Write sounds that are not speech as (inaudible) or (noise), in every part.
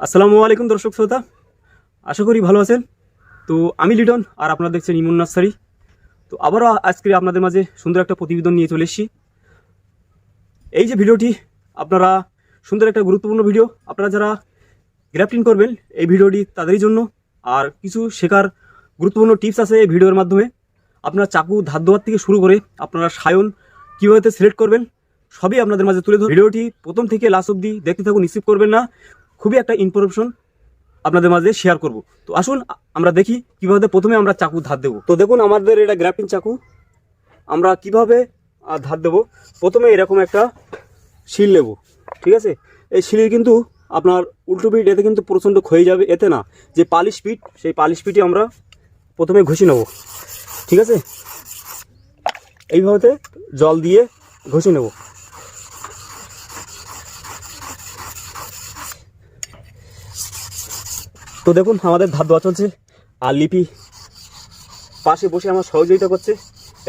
আসসালামু আলাইকুম দর্শক শ্রোতা। আশা করি ভালো আছেন। তো আমি লিটন আর আপনারা দেখছেন ইমন নার্সারি। তো আবারও আজকে আপনাদের মাঝে সুন্দর একটা প্রতিবেদন নিয়ে চলে এসেছি। এই যে ভিডিওটি, আপনারা সুন্দর একটা গুরুত্বপূর্ণ ভিডিও, আপনারা যারা গ্রাফটিং করবেন, এই ভিডিওটি তাদেরই জন্য। আর কিছু শেখার গুরুত্বপূর্ণ টিপস আছে এই ভিডিওর মাধ্যমে। আপনারা চাকু ধার দেওয়ার থেকে শুরু করে আপনারা সায়ন কীভাবে সিলেক্ট করবেন, সবই আপনাদের মাঝে তুলে ধর ভিডিওটি প্রথম থেকে লাস্ট অবধি দেখতে থাকুন, স্কিপ করবেন না। খুবই একটা ইনফরমেশন আপনাদের মাঝে শেয়ার করব। তো আসুন, আমরা দেখি কীভাবে প্রথমে আমরা চাকু ধার দেবো। তো দেখুন, আমাদের এটা গ্রাফটিং চাকু। আমরা কীভাবে ধার দেবো? প্রথমে এরকম একটা শিল নেব, ঠিক আছে? এই শিলের কিন্তু আপনার উল্টো পিঠ এতে কিন্তু প্রচণ্ড ক্ষয়ে যাবে, এতে না। যে পালিশ পিঠ, সেই পালিশ পিঠে আমরা প্রথমে ঘষে নেব, ঠিক আছে? এইভাবে জল দিয়ে ঘষে নেব। তো দেখুন, আমাদের ধার দেওয়া চলছে। আর লিপি পাশে বসে আমার সহযোগিতা করছে।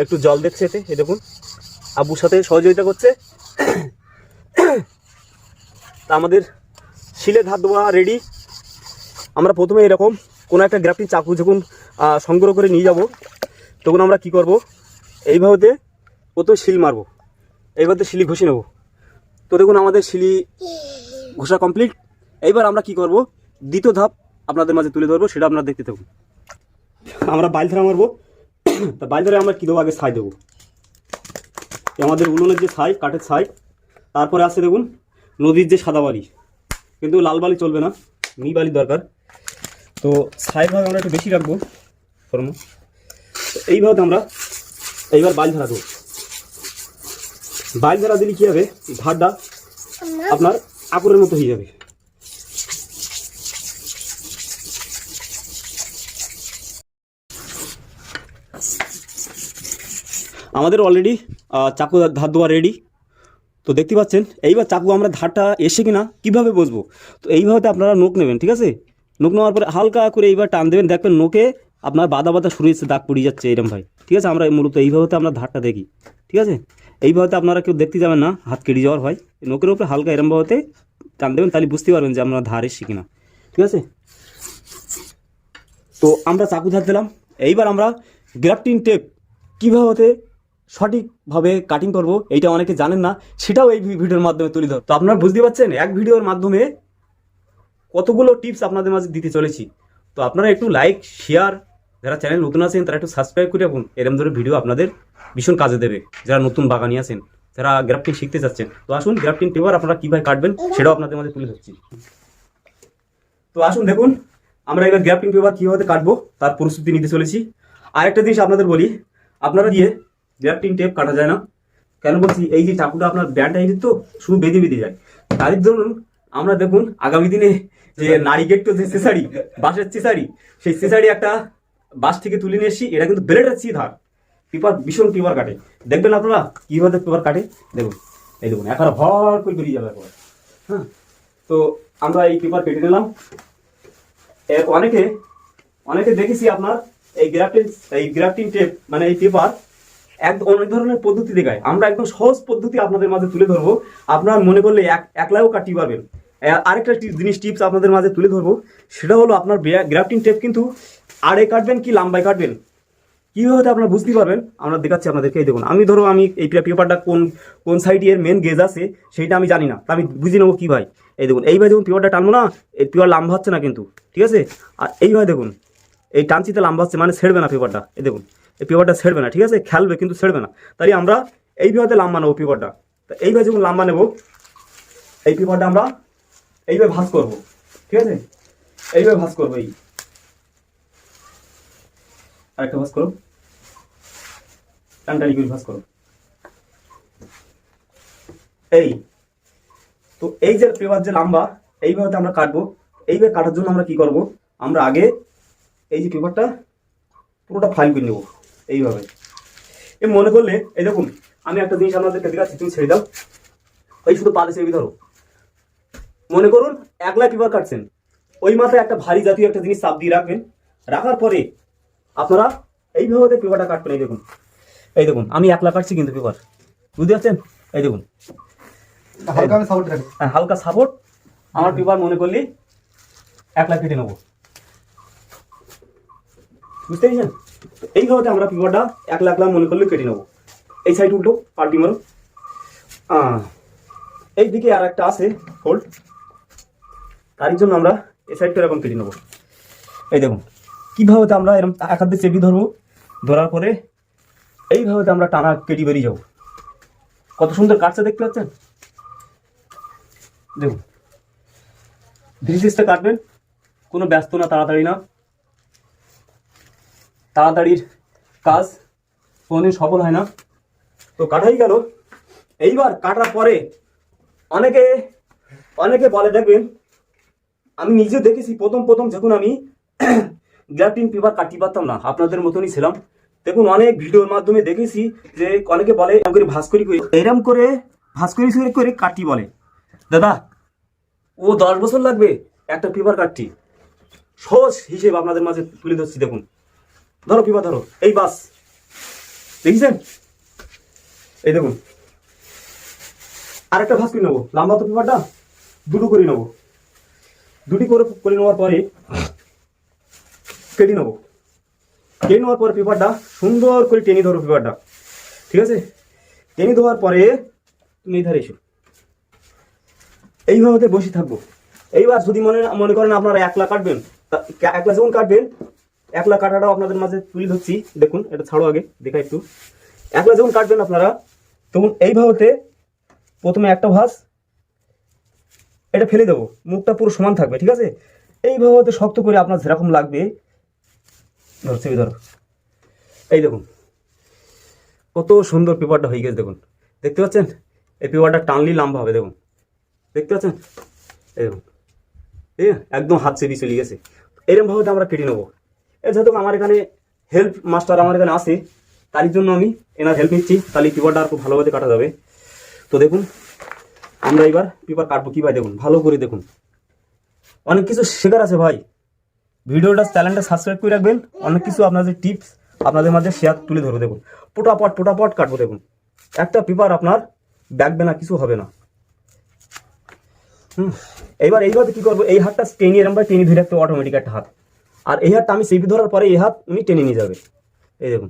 একটু জল দেখছে এতে, এই দেখুন। আব্বুর সাথে সহযোগিতা করছে। তা আমাদের শিলে ধার দেওয়া রেডি আমরা প্রথমে এরকম কোনো একটা গ্রাফটিং চাকু যখন সংগ্রহ করে নিয়ে যাব, তখন আমরা কি করব? এইভাবে প্রথমে শিল মারবো। এইভাবে শিলি ঘষে নেব। তো দেখুন, আমাদের শিলি ঘষা কমপ্লিট এইবার আমরা কি করব? দ্বিতীয় ধাপ আপনাদের মাঝে তুলে ধরবো সেটা আপনারা দেখতে থাকুন। আমরা বাইল ধরা মারবো। (coughs) তা বাইল ধরে আমরা কী দেবো? আগে ছাই দেবো। আমাদের উনুনের যে ছাই কাঠের ছাই তারপরে আছে দেখুন নদীর যে সাদা বালি। কিন্তু লাল বালি চলবে না মি বালি দরকার। তো ছাই ভাগ আমরা একটু বেশি রাখব ফর্ম। তো এইভাবে আমরা এইবার বাইল ধরা দেবো। বাইল ধরা দিলে কী হবে? ধারটা আপনার আকুরের মতো হয়ে যাবে। আমাদের অলরেডি চাকু ধার দেওয়া রেডি তো দেখতে পাচ্ছেন, এইবার চাকু আমরা ধারটা এসে কিনা, কীভাবে বসবো? তো এইভাবে আপনারা নোক নেবেন, ঠিক আছে? নোক নেওয়ার পরে হালকা করে এইবার টান দেবেন। দেখবেন নোকে আপনার বাদা বাদা শুরু হচ্ছে দাগ পড়ে যাচ্ছে, এরম ভাই। ঠিক আছে, আমরা মূলত এইভাবে আমরা ধারটা দেখি। ঠিক আছে? এইভাবে আপনারা কেউ দেখতে যাবেন না, হাত কেটে যাওয়ার হয় নোকের উপরে হালকা এরমভাবে টান দেবেন, তাহলে বুঝতে পারবেন যে আমরা ধার এসছি কিনা। ঠিক আছে? তো আমরা চাকু ধার দিলাম। এইবার আমরা গ্রাফটিং টেপ কীভাবে সঠিকভাবে কাটিং করব, এইটা অনেকে জানেন না, সেটাও এই ভিডিওর মাধ্যমে তুলে ধর তো আপনারা বুঝতে পারছেন, এক ভিডিওর মাধ্যমে কতগুলো টিপস আপনাদের মাঝে দিতে চলেছি। তো আপনারা একটু লাইক শেয়ার যারা চ্যানেল নতুন আছেন, তারা একটু সাবস্ক্রাইব করে রাখুন। এরকম ধরে ভিডিও আপনাদের ভীষণ কাজে দেবে। যারা নতুন বাগানি আছেন, যারা গ্রাফটিং শিখতে চাচ্ছেন তো আসুন গ্রাফটিং পেপার আপনারা কীভাবে কাটবেন, সেটাও আপনাদের মাঝে তুলে ধরছি। তো আসুন দেখুন, আমরা এবার গ্রাফটিং পেপার কীভাবে কাটবো, তার প্রস্তুতি নিতে চলেছি। আরেকটা জিনিস আপনাদের বলি, আপনারা দিয়ে গ্রাফটিং টেপ কাটা যায় না। কেন বলছি? এই যে চাকুটা আপনার ব্যান্ড আইডি তো, শুধু বেঁধে বেঁধে যায়। তার ধরুন, আমরা দেখুন, আগামী দিনে যে নারিকেট তো যে চেসারি বাঁশের চেসারি সেই চেসারি একটা বাঁশ থেকে তুলে নিয়ে এসেছি। এটা কিন্তু ব্লেডের চি ধার পেপার, ভীষণ পেপার কাটে। দেখবেন আপনারা, কীভাবে পেপার কাটে? দেখুন, এই দেখুন, একবার ভর করে বেরিয়ে যাবে একবার। হ্যাঁ তো আমরা এই পেপার কেটে নিলাম। অনেকে অনেকে দেখেছি আপনার, এই গ্রাফটিং এই গ্রাফটিং টেপ মানে এই পেপার এক অনেক ধরনের পদ্ধতি দেখায়। আমরা একদম সহজ পদ্ধতি আপনাদের মাঝে তুলে ধরবো। আপনার মনে করলে এক একলাও কাটিয়ে পারবেন। আরেকটা জিনিস টিপস আপনাদের মাঝে তুলে ধরবো। সেটা হলো আপনার গ্রাফটিং টেপ কিন্তু আড়ে কাটবেন কি লাম্বায় কাটবেন? কীভাবে আপনারা বুঝতে পারবেন? আমরা দেখাচ্ছি আপনাদেরকে। এই দেখুন, আমি ধরো আমি এই পেপারটা কোন কোন সাইডে এর মেন গেজ আছে, সেইটা আমি জানি না। তা আমি বুঝে নেব কী ভাই? এই দেখুন, এইভাবে দেখুন পেপারটা টানবো না, এই পেপার লাম্বা হচ্ছে না কিন্তু, ঠিক আছে? আর এইভাবে দেখুন, এই টানচিতে লাম্বা হচ্ছে মানে ছেড়বে না পেপারটা। এই দেখুন এই পেপারটা ছেড়বে না, ঠিক আছে? খেলবে কিন্তু ছেড়বে না। তাই আমরা এই এইভাবে লাম্বা নেব পেপারটা তা এইভাবে যখন লাম্বা নেব, এই পেপারটা আমরা এইভাবে ভাঁজ করব, ঠিক আছে? এইভাবে ভাঁজ করব, এই। আরেকটা ভাঁজ করো। টানটানি করে ভাঁজ করো। এই। তো এই যে পেপার যে লম্বা এইভাবে আমরা কাটবো। এইভাবে কাটার জন্য আমরা কি করব? আমরা আগে এই যে পেপারটা পুরোটা ফাইল করে নেব। এইভাবে। এ মনে করলে এই দেখুন আমি একটা জিনিস আপনাদেরকে দেখাচ্ছি তুমি ছেড়ে দাও। এই শুধু পালে ছেড়ে ধরো। মনে করুন একলা পেপার কাটছেন। ওই মাথায় একটা ভারী জাতীয় একটা জিনিস চাপ দিয়ে রাখবেন। রাখার পরে আপনারা এইভাবে পেপারটা কাটবেন এই দেখুন। এই দেখুন আমি একলা কাটছি কিন্তু পেপার। বুঝতে পারছেন? এই দেখুন। হালকা আমি সাপোর্ট হ্যাঁ, হালকা সাপোর্ট আমার পেপার মনে করলি এক লাখ কেটে নেব। বুঝতে পেরেছেন? এইভাবে আমরা পিপারটা এক লাখ লাখ মনে করলে কেটে নেব। এই সাইড উল্টো পাল্টি মারো এই দিকে আর একটা আছে ফোল্ড তারই জন্য আমরা এই সাইডটা এরকম কেটে নেব। এই দেখুন, কীভাবে আমরা এরকম এক হাত চেপি ধরবো, ধরার পরে এইভাবে আমরা টানা কেটে বেরিয়ে যাব। কত সুন্দর কাটছে, দেখতে পাচ্ছেন? দেখুন ধীরে কাটবেন, কোনো ব্যস্ত না, তাড়াতাড়ি না। তাড়াতাড়ির কাজ, কোনোদিন সফল হয় না। তো কাটাই গেল। এইবার কাটার পরে অনেকে অনেকে বলে, দেখবেন, আমি নিজে দেখেছি, প্রথম প্রথম যখন আমি গ্রাফটিন পেপার কাটতে পারতাম না, আপনাদের মতনই ছিলাম। দেখুন, অনেক ভিডিওর মাধ্যমে দেখেছি যে অনেকে বলে, এরম করে ভাস্করি করে এরম করে ভাস্করি করে করে কাটি বলে। দাদা, ও দশ বছর লাগবে একটা পেপার কাটটি সহজ হিসেবে আপনাদের মাঝে তুলে ধরছি, দেখুন। ধরো পেপার ধরো, এই বাস। দেখেছেন? এই দেখুন। আরেকটা ভাস্করি নেব, লাম্বা তো পেপারটা, দুটো করে নেব। দুটি করে করে নেওয়ার পরে কেটে নেব। কেটে নেওয়ার পরে পেপারটা সুন্দর করে টেনে ধরো পেপারটা। ঠিক আছে? টেনে দেওয়ার পরে তুমি ধারে এসো এইভাবে বসে থাকব। এইবার যদি মনে মনে করেন আপনারা একলা কাটবেন একলা যখন কাটবেন একলা কাটাটাও আপনাদের মাঝে তুলে ধরছি। দেখুন, এটা ছাড়ো আগে, দেখা একটু। একলা যখন কাটবেন আপনারা, তখন এইভাবে প্রথমে একটা ভাস এটা ফেলে দেবো। মুখটা পুরো সমান থাকবে, ঠিক আছে? এইভাবে শক্ত করে আপনার যেরকম লাগবে ধরো ধরো। এই দেখুন, কত সুন্দর পেপারটা হয়ে গেছে, দেখুন। দেখতে পাচ্ছেন? এই পেপারটা টানলি লম্বা হবে, দেখুন। দেখতে পাচ্ছেন? এই দেখুন। ঠিক? একদম হাত চেপে চলে গেছে। এরকম ভাবে আমরা কেটে নেব। যেহেতু আমার এখানে হেল্প মাস্টার আমার এখানে আছে, তারই জন্য আমি এনার হেল্প নিচ্ছি। তাহলে পেপারটা আর খুব ভালোভাবে কাটা যাবে। তো দেখুন, আমরা এবার পেপার কাটবো কী ভাই দেখুন, ভালো করে দেখুন। অনেক কিছু শেখার আছে ভাই। ভিডিওটা চ্যানেলটা সাবস্ক্রাইব করে রাখবেন। অনেক কিছু আপনাদের টিপস আপনাদের মাঝে শেয়ার তুলে ধরবো, দেখুন। পোটাপট পোটাপট কাটবো, দেখুন। একটা পেপার আপনার ব্যাগবে না কিছু হবে না। হুম, এইবার এইভাবে কি করব? এই হাতটা টেনে, এরম ভাবে টেনে ধরে রাখতে অটোমেটিক একটা হাত। আর এই হাতটা আমি চেপে ধরার পরে এই হাত উনি টেনে নিয়ে যাবে। এই দেখুন।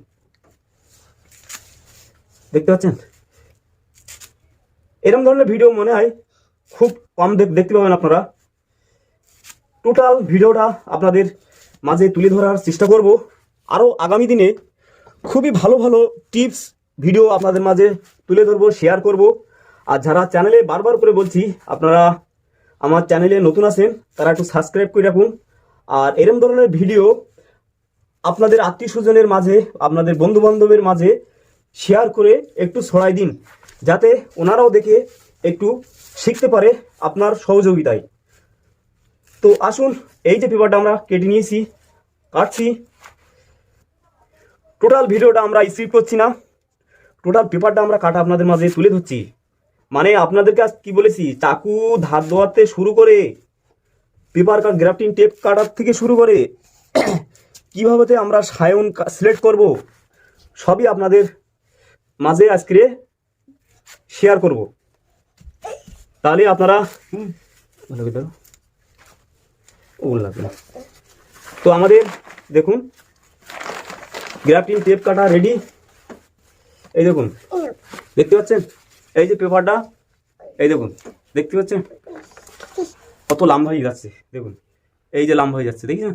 দেখতে পাচ্ছেন? এরকম ধরনের ভিডিও মনে হয় খুব কম দেখতে পাবেন আপনারা। টোটাল ভিডিওটা আপনাদের মাঝে তুলে ধরার চেষ্টা করব। আরও আগামী দিনে খুবই ভালো ভালো টিপস ভিডিও আপনাদের মাঝে তুলে ধরবো শেয়ার করব। আর যারা চ্যানেলে বারবার করে বলছি, আপনারা আমার চ্যানেলে নতুন আছেন, তারা একটু সাবস্ক্রাইব করে রাখুন। আর এরম ধরনের ভিডিও আপনাদের আত্মীয় স্বজনের মাঝে, আপনাদের বন্ধু বান্ধবের মাঝে শেয়ার করে একটু ছড়াই দিন, যাতে ওনারাও দেখে একটু শিখতে পারে আপনার সহযোগিতায়। তো আসুন, এই যে পেপারটা আমরা কেটে নিয়েছি, কাটছি। টোটাল ভিডিওটা আমরা স্কিপ করছি না। টোটাল পেপারটা আমরা কাটা আপনাদের মাঝে তুলে ধরছি। মানে আপনাদেরকে আজ কি বলেছি, চাকু ধার দেওয়াতে শুরু করে paper cut grafting tape cutter থেকে শুরু করে (clears throat) কীভাবে আমরা সায়ন সিলেক্ট করব, সবই আপনাদের মাঝে আজকে শেয়ার করব। তাহলে আপনারা। তো আমাদের, দেখুন, গ্রাফটিং টেপ কাটা রেডি এই দেখুন, দেখতে পাচ্ছেন? এই যে পেপারটা এই দেখুন, দেখতে পাচ্ছেন? কত লম্বা হয়ে যাচ্ছে, দেখুন। এই যে লম্বা হয়ে যাচ্ছে, দেখছেন?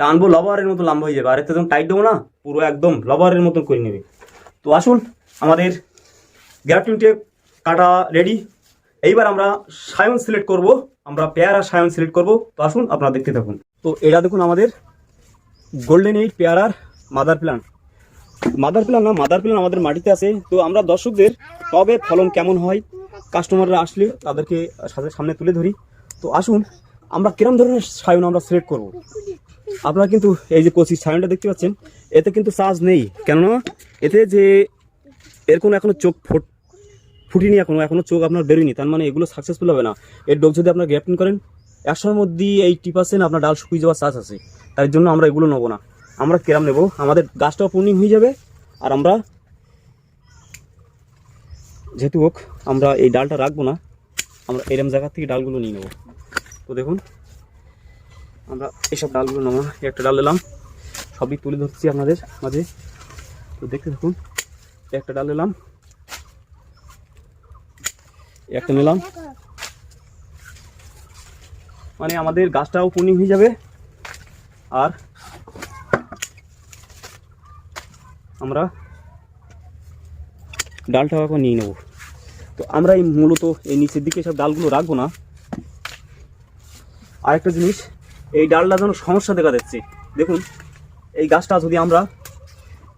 টানবো লবারের মতো লম্বা হয়ে যাবে। আর এতে যখন টাইট দেবো না, পুরো একদম লবারের মতন করে নেবে। তো আসুন, আমাদের টেপ কাটা রেডি এইবার আমরা সায়ন সিলেক্ট করব। আমরা পেয়ারা সায়ন সিলেক্ট করব। তো আসুন, আপনারা দেখতে থাকুন। তো এটা দেখুন আমাদের গোল্ডেন এইট পেয়ারার মাদার প্ল্যান্ট মাদার প্ল্যান না মাদার প্ল্যান আমাদের মাটিতে আছে। তো আমরা দর্শকদের টবে ফলন কেমন হয় কাস্টমাররা আসলে তাদেরকে সামনে তুলে ধরি। তো আসুন, আমরা কিরম ধরনের সায়ন আমরা সিলেক্ট করব? আপনারা কিন্তু এই যে কচি সায়নটা দেখতে পাচ্ছেন, এতে কিন্তু চার্জ নেই। কেননা এতে যে এর কোনো এখনও চোখ ফুট, ফুটিনি এখনও এখনও চোখ আপনার বেরোয়নি। তার মানে এগুলো সাকসেসফুল হবে না। এর ডোক যদি আপনার গ্যাপটিং করেন, একশোর মধ্যে এইটি পার্সেন্ট আপনার ডাল শুকিয়ে যাওয়ার চার্জ আছে। তার জন্য আমরা এগুলো নেব না। আমরা কেরাম নেব। আমাদের গাছটাও পূর্ণিম হয়ে যাবে। আর আমরা যেহেতু হোক, আমরা এই ডালটা রাখব না। আমরা এরম জায়গা থেকে ডালগুলো নিয়ে নেব। তো দেখুন, আমরা এইসব ডালগুলো নেব একটা ডাল নিলাম, সবই তুলে ধরছি আপনাদের মাঝে। তো দেখতে দেখুন একটা ডাল এই একটা নিলাম। মানে আমাদের গাছটাও পূর্ণিম হয়ে যাবে, আর আমরা ডালটাও এখন নিয়ে নেব। তো আমরা এই মূলত এই নিচের দিকে সব ডালগুলো রাখব না আরেকটা জিনিস, এই ডালটা যেন সমস্যা দেখা যাচ্ছে দেখুন, এই গাছটা যদি আমরা,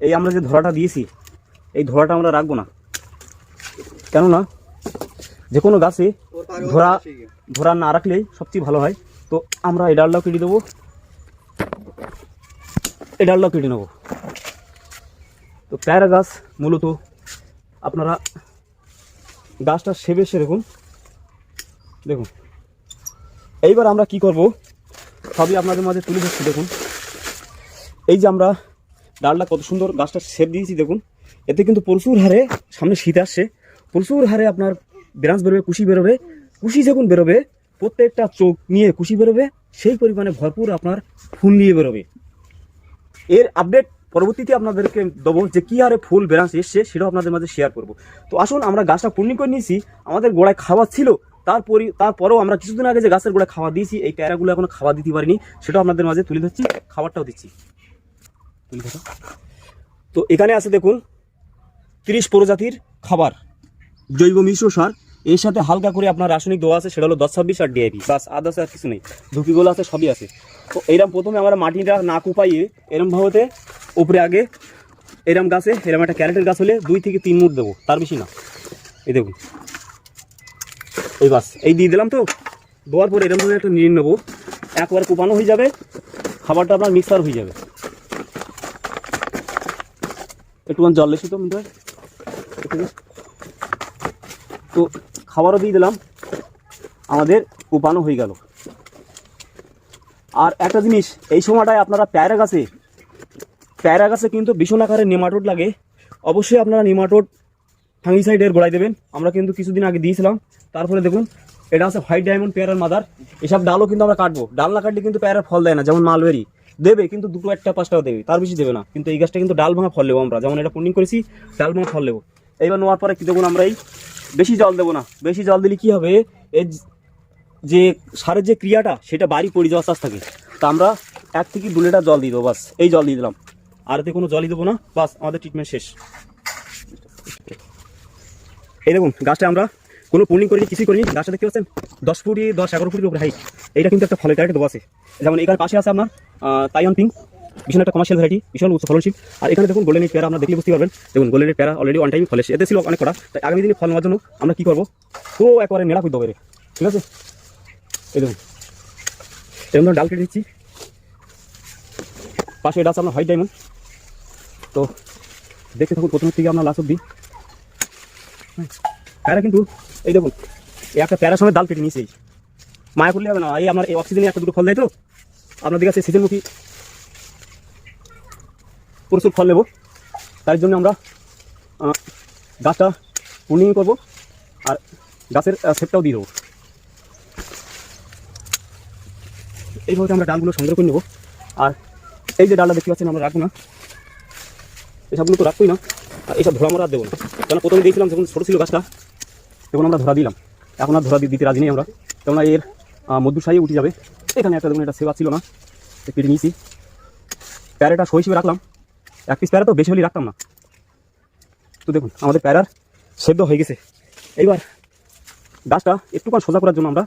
এই আমরা যে ধরাটা দিয়েছি, এই ধরাটা আমরা রাখব না। কেননা যে কোনো গাছে ধরা ধরা না রাখলেই সবচেয়ে ভালো হয়। তো আমরা এই ডালটাও কেটে দেবো। এই ডালটাও কেটে নেব। তো প্যারা গাছ মূলত আপনারা গাছটা সেবে সেরকম দেখুন। এইবার আমরা কি করব? সবই আপনাদের মাঝে তুলে ধরছি, দেখুন। এই যে আমরা ডালটা কত সুন্দর গাছটা সেপ দিয়েছি, দেখুন। এতে কিন্তু প্রচুর হারে সামনে শীত আসছে। প্রচুর হারে আপনার ব্রাঞ্চ বেরোবে, কুশি বেরোবে। কুশি যখন বেরোবে, প্রত্যেকটা চোখ নিয়ে কুশি বেরোবে, সেই পরিমাণে ভরপুর আপনার ফুল নিয়ে বেরোবে। এর আপডেট পরবর্তীতে আপনাদেরকে দেবো যে কী হারে ফুল ব্রাঞ্চ এসছে, সেটাও আপনাদের মাঝে শেয়ার করব। তো আসুন, আমরা গাছটা পূর্ণি করে নিয়েছি। আমাদের গোড়ায় খাওয়া ছিল তারপরে তারপরেও আমরা কিছুদিন আগে যে গাছের গোড়ায় খাওয়া দিয়েছি, এই প্যারাগুলো এখনও খাওয়া দিতে পারিনি, সেটাও আপনাদের মাঝে তুলে ধরছি, খাবারটাও দিচ্ছি। তো এখানে আছে দেখুন, তিরিশ প্রজাতির খাবার, জৈব মিশ্র সার। এর সাথে হালকা করে আপনার রাসায়নিক দেওয়া আছে, সেটা হলো দশ ছাব্বিশ আর ডিআইপি বাস আদার্স আর কিছু নেই। ধুপিগুলো আছে, সবই আছে। তো এরম প্রথমে আমরা মাটিটা না কুপাইয়ে এরম ভাবেতে উপরে আগে এরম গাছে, এরম একটা ক্যারেটের গাছ হলে দুই থেকে তিন মুট দেবো, তার বেশি না। এই দেখুন এই বাস, এই দিয়ে দিলাম তো। দেওয়ার পরে ভাবে একটা নিয়ে নেব। একবার কুপানো হয়ে যাবে, খাবারটা আপনার মিক্সার হয়ে যাবে। একটুখানি জল লেসি তো। তো খাবারও দিয়ে দিলাম। আমাদের কুপানো হয়ে গেল। আর একটা জিনিস, এই সময়টায় আপনারা প্যারা গাছে প্যারা গাছে কিন্তু ভীষণ আকারে নেমাটোড লাগে। অবশ্যই আপনারা নেমাটোড ফাঙ্গিসাইডের গোড়ায় দেবেন। আমরা কিন্তু কিছুদিন আগে দিয়েছিলাম। তারপরে দেখুন, এটা আছে হোয়াইট ডায়মন্ড পেয়ারার মাদার এসব ডালও কিন্তু আমরা কাটবো। ডাল না কাটলে কিন্তু পেয়ারার ফল দেয় না, যেমন মালবেরি। দেবে, কিন্তু দুটো একটা পাঁচটাও দেবে। তার বেশি দেবে না। কিন্তু এই গাছটা কিন্তু ডাল ভাঙা ফল নেব আমরা। যেমন এটা পুন্ডিং করেছি, ডাল ভাঙা ফল নেব। এইবার নেওয়ার পরে কি দেবো আমরা এই বেশি জল দেবো না। বেশি জল দিলে কি হবে? এর যে সারের যে ক্রিয়াটা, সেটা বাড়ি পড়ে যাওয়ার চাষ থাকে। তা আমরা এক থেকে দু লিটার জল দিয়ে দেবো, বাস। এই জল দিয়ে দিলাম। আর এতে কোনো জলই দেবো না। বাস, আমাদের ট্রিটমেন্ট শেষ। এই দেখুন, গাছটা আমরা কোনো পুর্নিং করিনি, কিছুই করিনি। গাছটা দেখতে পাচ্ছেন? দশ ফুটি, দশ, এগারো ফুটের উপরে হাইট এইটা কিন্তু একটা ফলের দেবো আছে। যেমন এখানে পাশে আছে আপনার তাইওয়ান পিঙ্ক ভীষণ একটা কমার্শিয়াল ভ্যারাইটি ভীষণ উচ্চ ফলনশীল। আর এখানে দেখুন গোল্ডেনের প্যারা আমরা দেখলে বুঝতে পারবেন। দেখুন গোল্ডেনের প্যারা অলরেডি অন টাইম ফলে। এতে ছিল অনেক কটা। তাই আগামী দিনে ফল জন্য আমরা কী করব? পুরো একবারে নেড়া করে দেবো ঠিক আছে? এই দেখুন। এরকম ডাল কেটে দিচ্ছি। পাশে এটা আছে আপনার হোয়াইট ডায়মন্ড তো দেখতে থাকুন প্রথমের থেকে আপনার লাস্ট অব্দি প্যারা কিন্তু, এই দেখুন, এই একটা প্যারা সময় ডাল কেটে নিয়েছি এই। মায়া করলে হবে না, এই আমার এই অক্সিজেনে একটা দুটো ফল দেয় তো? আপনাদের কাছে সিজনমুখী। প্রচুর ফল নেব। তার জন্য আমরা গাছটা পূর্ণিম করব আর গাছের সেপটাও দিয়ে দেবো। এইভাবে আমরা ডালগুলো সংগ্রহ করে নেব। আর এই যে ডালটা দেখতে পাচ্ছেন, আমরা রাখব না। এসবগুলো তো রাখবোই না। এইসব ধরা আর দেবো না। কেন প্রথমে দিয়েছিলাম যখন ছোটো ছিল গাছটা। তখন আমরা ধরা দিলাম। এখন আর ধরা দিতে রাজি নেই আমরা। কেননা এর মধ্যু সাইয়ে উঠে যাবে। এখানে একটা দেখুন, এটা সেবা ছিল না। কেটে নিয়েছি। প্যারেটা সই হিসেবে রাখলাম। এক পিস প্যারা তো বেশি হলে রাখতাম না। তো দেখুন, আমাদের প্যারার সেদ্ধ হয়ে গেছে। এইবার গাছটা একটুখানি সোজা করার জন্য আমরা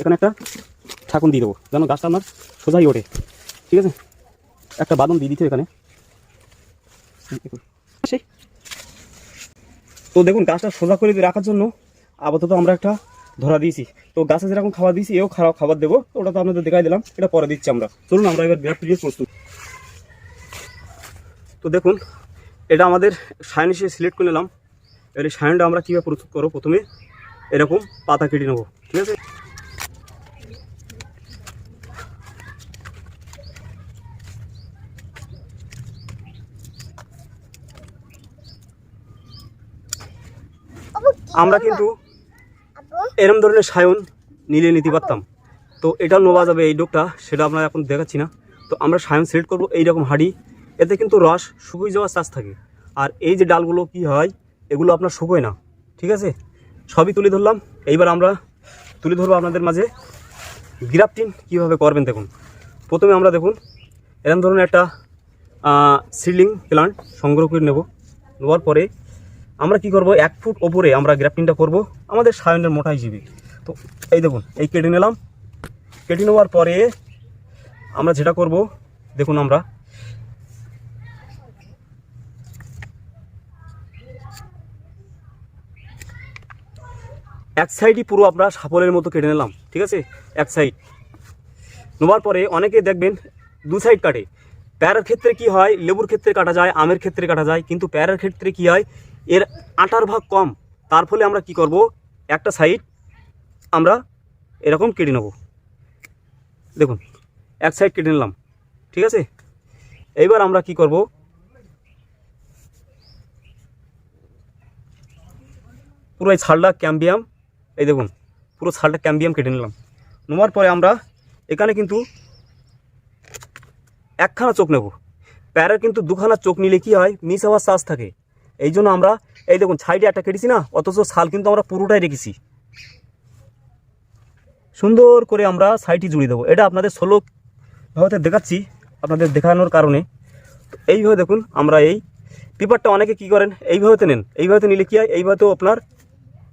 এখানে একটা ঠাকুন দিয়ে দেবো, যেন গাছটা আমার সোজাই ওঠে। ঠিক আছে? একটা বাদন দিয়ে দিতে এখানে। সেই। তো দেখুন, গাছটা সোজা করে রাখার জন্য আপাতত আমরা একটা ধরা দিয়েছি। তো গাছে যেরকম খাবার দিয়েছি, এও খারাপ খাবার দেবো। ওটা তো আপনাদের দেখাই দিলাম, এটা পরে দিচ্ছি আমরা। চলুন, আমরা এবার বিরাট প্রিয় প্রস্তুত। তো দেখুন, এটা আমাদের সায়ন হিসেবে সিলেক্ট করে নিলাম। এবার এই সায়নটা আমরা কীভাবে প্রস্তুত করব? প্রথমে এরকম পাতা কেটে নেব ঠিক আছে আমরা কিন্তু এরম ধরনের সায়ন নিলে নিতে পারতাম। তো এটা নোয়া যাবে এই ডোকটা, সেটা আপনারা এখন দেখাচ্ছি না। তো আমরা সায়ন সিলেক্ট করব এইরকম হাঁড়ি, এতে কিন্তু রস শুকিয়ে যাওয়ার চাষ থাকে। আর এই যে ডালগুলো কি হয়, এগুলো আপনার শুকোয় না, ঠিক আছে? সবই তুলে ধরলাম। এইবার আমরা তুলে ধরবো আপনাদের মাঝে। গ্রাফটিন কীভাবে করবেন দেখুন। প্রথমে আমরা দেখুন এরকম ধরনের একটা সিলিং প্লান্ট সংগ্রহ করে নেব। নেওয়ার পরে আমরা কি করব? এক ফুট ওপরে আমরা গ্রাফটিনটা করব। আমাদের সায়নের মোটা হিসেবে। তো এই দেখুন, এই কেটে নিলাম। কেটে নেওয়ার পরে আমরা যেটা করব, দেখুন আমরা। এক সাইডই পুরো আমরা সাপলের মতো কেটে নিলাম, ঠিক আছে? এক সাইড। নেওয়ার পরে অনেকে দেখবেন দু সাইড কাটে। প্যারার ক্ষেত্রে কি হয়? লেবুর ক্ষেত্রে কাটা যায়, আমের ক্ষেত্রে কাটা যায়। কিন্তু প্যারার ক্ষেত্রে কি হয়? এর আটার ভাগ কম, তার ফলে আমরা কি করব? একটা সাইড আমরা এরকম কেটে নেব। দেখুন, এক সাইড কেটে নিলাম, ঠিক আছে? এইবার আমরা কি করব? পুরো এই ছালটা ক্যাম্বিয়াম এই দেখুন, পুরো ছালটা ক্যাম্বিয়াম কেটে নিলাম। নেওয়ার পরে আমরা এখানে কিন্তু একখানা চোখ নেব। প্যারের কিন্তু দুখানা চোখ নিলে কি হয়? মিস হওয়ার চান্স থাকে। এই জন্য আমরা, এই দেখুন সাইডে একটা কেটেছি না, অথচ ছাল কিন্তু আমরা পুরোটাই রেখেছি। সুন্দর করে আমরা সাইডটি জুড়ে দেবো। এটা আপনাদের ষোলো ভাবে দেখাচ্ছি, আপনাদের দেখানোর কারণে। এইভাবে দেখুন, আমরা এই পেপারটা অনেকে কি করেন এইভাবেতে নেন এইভাবেতে নিলে কী হয় এইভাবেতেও আপনার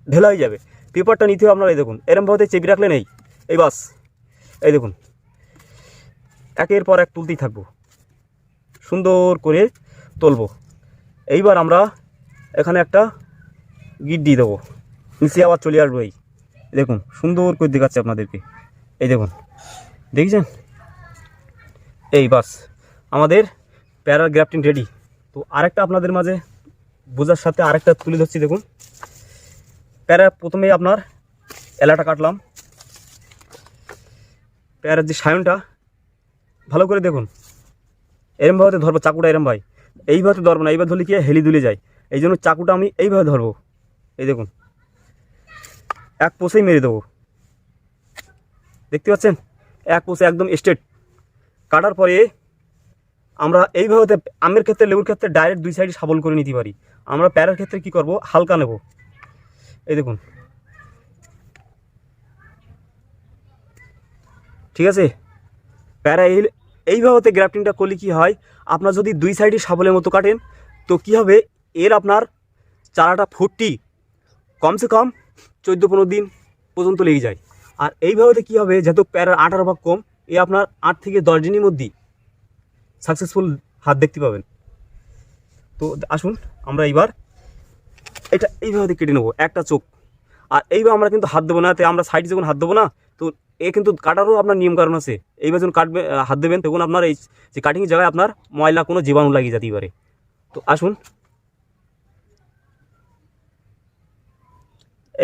ঢেলা হয়ে যাবে। পেপারটা নিতে হবে আপনারা, এই দেখুন এরমভাবে চেপে রাখলেন এই এই বাস, এই দেখুন। একের পর এক তুলতেই থাকব। সুন্দর করে তুলবো। এইবার আমরা এখানে একটা গিট দিয়ে দেবো। নিচে আবার চলে আসব এই। দেখুন, সুন্দর করে দেখাচ্ছে আপনাদেরকে। এই দেখুন, দেখছেন? এই বাস, আমাদের প্যারার গ্রাফটিং রেডি। তো আরেকটা আপনাদের মাঝে বোঝার সাথে আরেকটা তুলে ধরছি, দেখুন। প্যারা প্রথমে আপনার এলাটা কাটলাম। প্যারার যে সায়নটা, ভালো করে দেখুন। এরমভাবে ধরবো, চাকুটা এরম ভাই। এইভাবে তো ধরবো না, এইভাবে ধরলে কি হেলি দুলে যায়। এই জন্য চাকুটা আমি এইভাবে ধরবো। এই দেখুন, এক পোষেই মেরে দেবো। দেখতে পাচ্ছেন? এক পোষে একদম স্ট্রেট কাটার পরে আমরা এইভাবে আমের ক্ষেত্রে, লেবুর ক্ষেত্রে ডাইরেক্ট দুই সাইডে সাবল করে নিতে পারি। আমরা প্যারার ক্ষেত্রে কি করব? হালকা নেব। এই দেখুন। ঠিক আছে? প্যারা এই এইভাবে গ্রাফটিংটা করলে কি হয়? আপনার যদি দুই সাইডে সাবলের মতো কাটেন তো কি হবে? এর আপনার চারাটা ফুটটি কমসে কম চোদ্দ পনেরো দিন পর্যন্ত লেগে যায়। আর এইভাবে কী হবে? যেহেতু প্যারার আটার ভাগ কম, এ আপনার আট থেকে দশ দিনের মধ্যেই সাকসেসফুল হাত দেখতে পাবেন। তো আসুন, আমরা এইবার এটা এইভাবে কেটে নেব, একটা চোখ। আর এইভাবে আমরা কিন্তু হাত দেবো না, তে আমরা সাইডে যখন হাত দেবো না, তো এ কিন্তু কাটারও আপনার নিয়ম কারণ আছে। এইবার যখন কাটবে হাত দেবেন, তখন আপনার এই যে কাটিং জায়গায় আপনার ময়লা কোনো জীবাণু লাগিয়ে যেতেই পারে। তো আসুন।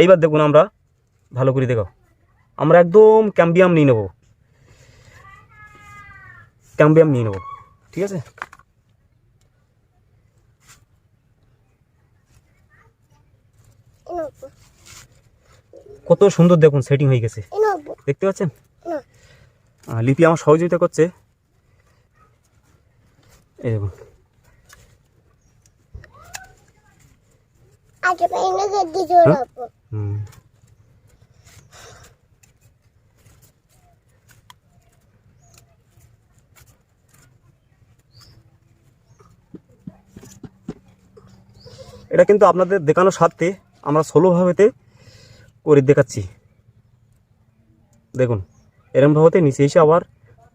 এইবার দেখুন আমরা, ভালো করে দেখো। আমরা একদম ক্যাম্বিয়াম নিয়ে নেব। ক্যাম্বিয়াম নিয়ে নেব, ঠিক আছে? কত সুন্দর দেখুন সেটিং হয়ে গেছে। দেখতে পাচ্ছেন? লিপি আমার সহযোগিতা করছে। এই দেখুন। হুম। এটা কিন্তু আপনাদের দেখানোর স্বার্থে আমরা ষোলোভাবেতে করে দেখাচ্ছি। দেখুন, এরম ভাবেতে নিচে এসে আবার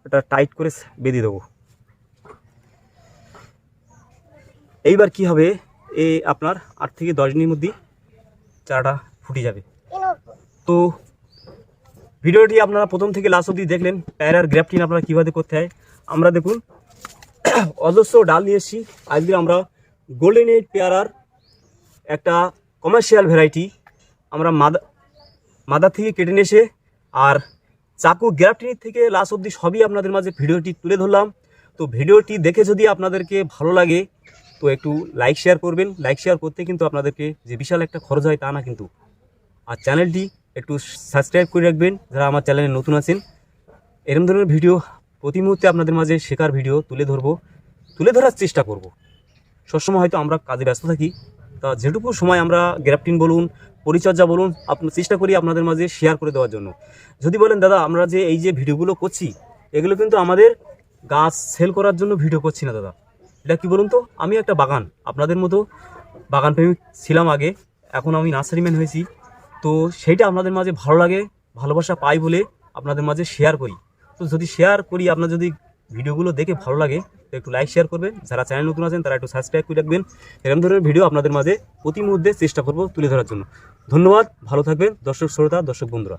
এটা টাইট করে বেঁধে দেবো। এইবার কি হবে? এ আপনার আট থেকে দশ দিনের মধ্যেই চারাটা ফুটে যাবে। তো ভিডিওটি আপনারা প্রথম থেকে লাস্ট অবধি দেখলেন প্যারার গ্রাফটিং আপনারা কীভাবে করতে হয়। আমরা দেখুন, অজস্র ডাল নিয়ে এসেছি। আজকে আমরা গোল্ডেন এইট পেয়ারার একটা কমার্শিয়াল ভ্যারাইটি আমরা মাদা মাদার থেকে কেটে নিয়ে এসে আর চাকু গ্রাফটিং থেকে লাস্ট অবধি সবই আপনাদের মাঝে ভিডিওটি তুলে ধরলাম। তো ভিডিওটি দেখে যদি আপনাদেরকে ভালো লাগে, তো একটু লাইক শেয়ার করবেন। লাইক শেয়ার করতে কিন্তু আপনাদেরকে যে বিশাল একটা খরচ হয় তা না কিন্তু। আর চ্যানেলটি একটু সাবস্ক্রাইব করে রাখবেন, যারা আমার চ্যানেলে নতুন আছেন। এরকম ধরনের ভিডিও প্রতি মুহূর্তে আপনাদের মাঝে শেখার ভিডিও তুলে ধরবো, তুলে ধরার চেষ্টা করব। সবসময় হয়তো আমরা কাজে ব্যস্ত থাকি তা যেটুকু সময় আমরা গ্রাফটিন বলুন, পরিচর্যা বলুন আপনার চেষ্টা করি আপনাদের মাঝে শেয়ার করে দেওয়ার জন্য। যদি বলেন, দাদা, আমরা যে এই যে ভিডিওগুলো করছি, এগুলো কিন্তু আমাদের গাছ সেল করার জন্য ভিডিও করছি না, দাদা। এটা কি বলুন তো? আমি একটা বাগান, আপনাদের মতো বাগান প্রেমিক ছিলাম আগে, এখন আমি নার্সারিম্যান হয়েছি। তো সেইটা আপনাদের মাঝে ভালো লাগে, ভালোবাসা পাই বলে আপনাদের মাঝে শেয়ার করি। তো যদি শেয়ার করি, আপনার যদি ভিডিওগুলো দেখে ভালো লাগে তো একটু লাইক শেয়ার করবেন। যারা চ্যানেল নতুন আছেন, তারা একটু সাবস্ক্রাইব করে রাখবেন। এরকম ধরনের ভিডিও আপনাদের মাঝে প্রতি মুহূর্তে চেষ্টা করব তুলে ধরার জন্য। ধন্যবাদ, ভালো থাকবেন। দর্শক, শ্রোতা, দর্শক, বন্ধুরা।